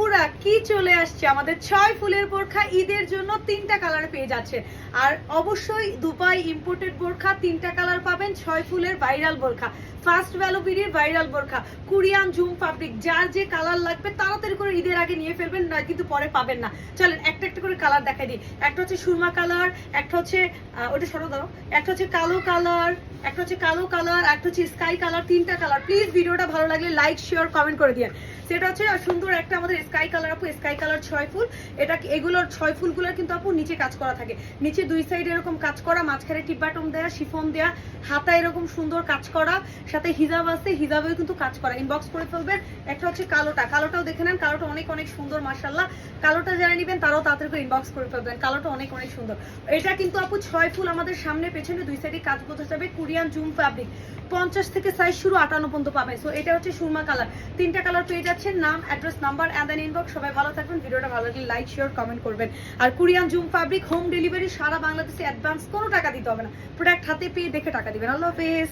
আপুরা, কি চলে আসছে? আমাদের ছয় ফুলের বোরখা ঈদের জন্য তিনটা কালার পেয়ে যাচ্ছে। আর অবশ্যই দুবাই ইম্পোর্টেড বোরখা, তিনটা কালার পাবেন ছয় ফুলের ভাইরাল বোরখা। ফার্স্ট ভ্যালোবিরির ভাইরাল বোরখা কোরিয়ান জুম ফ্যাব্রিক যার যে কালার লাগবে তাড়াতাড়ি করে ঈদের আগে নিয়ে ফেলবেন না কিন্তু পরে পাবেন না। চলেন, একটা একটা করে কালার দেখাই দিই। একটা হচ্ছে সুরমা কালার একটা হচ্ছে ওটা সরো দাও। একটা হচ্ছে কালো কালার একটা হচ্ছে কালো কালার একটা হচ্ছে স্কাই কালার তিনটা কালার প্লিজ ভিডিওটা ভালো লাগলে লাইক শেয়ার কমেন্ট করে দিন সেটা হচ্ছে সুন্দর একটা আমাদের স্কাই কালার আপু স্কাই কালার ছয় ফুল। এটা এগুলোর ছয় ফুলগুলোর কিন্তু আপু নিচে কাজ করা থাকে। নিচে দুই সাইড এরকম কাজ করা, মাঝখানে টিপ বাটন দেয়া, শিফন দেয়া, হাতা এরকম সুন্দর কাজ করা, সাথে হিজাব আছে, হিজাবেও কিন্তু কাজ করা। ইনবক্স করে ফেলবেন, একটা হচ্ছে কালোটা। কালোটাও দেখে নেন, কালোটা অনেক অনেক সুন্দর মার্শাল্লাহ কালোটা যারা নেবেন, তারাও তাড়াতাড়ি করে ইনবক্স করে ফেলবেন। কালোটা অনেক অনেক সুন্দর। এটা কিন্তু আপু ছয় ফুল আমাদের সামনে, পেছনে দুই সাইডে কাজ বোঝা যাবে কোরিয়ান জুম ফ্যাব্রিক পঞ্চাশ থেকে সাইজ শুরু আটান্ন পর্যন্ত পাবে। সো এটা হচ্ছে সুরমা কালার তিনটা কালার পেয়ে যাচ্ছেন নাম address number and then inbox সবাই ভালো থাকবেন, ভিডিওটা ভালো লাগলে লাইক শেয়ার কমেন্ট করবেন। আর Korean zoom fabric home delivery সারা বাংলাদেশে অ্যাডভান্স কোনো টাকা দিতে হবে না। প্রোডাক্ট হাতে পেয়ে দেখে টাকা দিবেন। আল্লাহ হাফেজ।